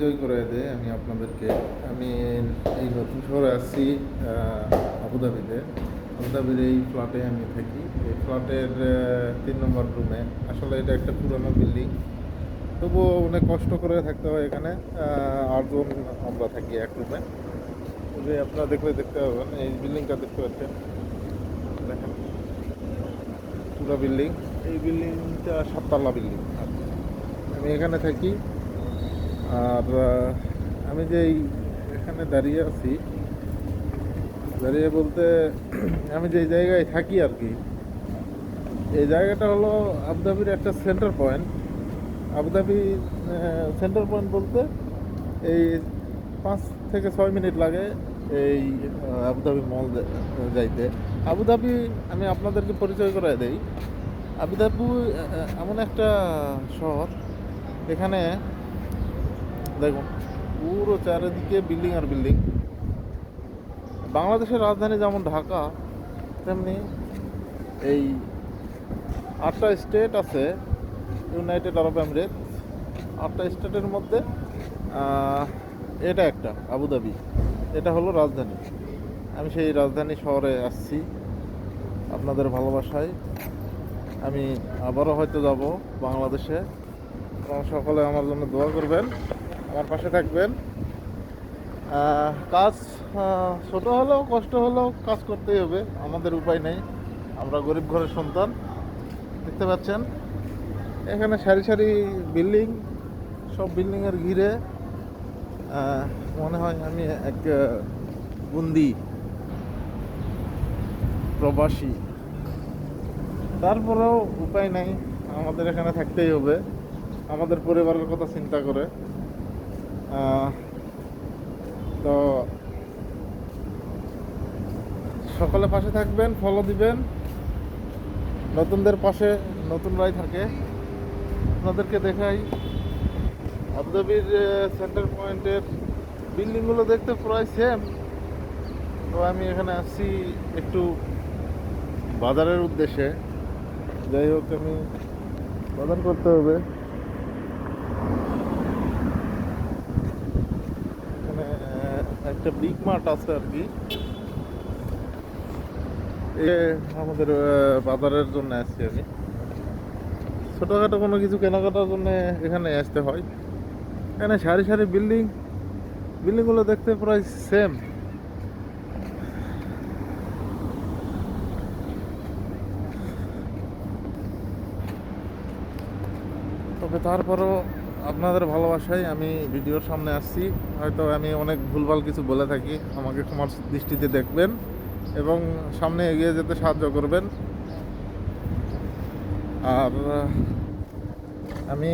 পরিচয় করে দেয় আমি আপনাদেরকে, আমি এই নতুন শহরে আসছি আবুধাবিতে। আবুধাবির এই ফ্ল্যাটে আমি থাকি। এই ফ্ল্যাটের তিন নম্বর রুমে আসলে এটা একটা পুরনো বিল্ডিং তবুও অনেক কষ্ট করে থাকতে হয় এখানে। আটজন আমরা থাকি এক রুমে যে আপনারা দেখলে দেখতে পাবেন, এই বিল্ডিংটা দেখতে পাচ্ছেন। দেখেন। পুরো বিল্ডিং এই বিল্ডিংটা সাততলা বিল্ডিং আমি এখানে থাকি। আর আমি যে এখানে দাঁড়িয়ে আছি, দাঁড়িয়ে বলতে আমি যে জায়গায় থাকি আর কি, এই জায়গাটা হলো আবুধাবির একটা centre point Abu Dhabi centre point বলতে এই পাঁচ থেকে ছয় মিনিট লাগে এই আবুধাবি মল যাইতে। আবুধাবি আমি আপনাদেরকে পরিচয় করে দেই। আবুধাবি এমন একটা শহর, এখানে দেখুন, পুরো চারিদিকে বিল্ডিং আর বিল্ডিং বাংলাদেশের রাজধানী যেমন ঢাকা, তেমনি এই আটটা স্টেট আছে ইউনাইটেড আরব এমিরেট আটটা স্টেটের মধ্যে এটা একটা আবুধাবি এটা হলো রাজধানী। আমি সেই রাজধানী শহরে আসছি, আপনাদের ভালোবাসায়। আমি আবারও হয়তো যাব বাংলাদেশে। সকলে আমার জন্য দোয়া করবেন। আমার পাশে থাকবেন। কাজ ছোট হলেও কষ্ট হলেও কাজ করতেই হবে, আমাদের উপায় নেই। আমরা গরিব ঘরের সন্তান, দেখতে পাচ্ছেন। এখানে সারি সারি বিল্ডিং, সব বিল্ডিংয়ের ঘিরে মনে হয় আমি এক বন্দি প্রবাসী। তারপরেও উপায় নাই, আমাদের এখানে থাকতেই হবে। আমাদের পরিবারের কথা চিন্তা করে। তো সকলে পাশে থাকবেন ফলো দিবেন। নতুনদের পাশে নতুনরাই থাকে। আপনাদেরকে দেখাই। আবুধাবির সেন্টার পয়েন্টের বিল্ডিংগুলো দেখতে প্রায় সেম তো আমি এখানে আসছি একটু বাজারের উদ্দেশ্যে। যাই হোক, আমি বাজার করতে হবে এখানে আহ, একটা বিগ মার্ট আছে আর কি এ আমাদের বাজারের জন্য আসছি আমি। ছোটোখাটো কোনো কিছু কেনাকাটার জন্য এখানে আসতে হয়। এখানে সারি সারি বিল্ডিং বিল্ডিংগুলো দেখতে প্রায় সেম তবে তারপরও আপনাদের ভালোবাসায় আমি ভিডিওর সামনে আসছি। হয়তো আমি অনেক ভুলভাল কিছু বলে থাকি, আমাকে ক্ষমার দৃষ্টিতে দেখবেন এবং সামনে এগিয়ে যেতে সাহায্য করবেন। আর, আমি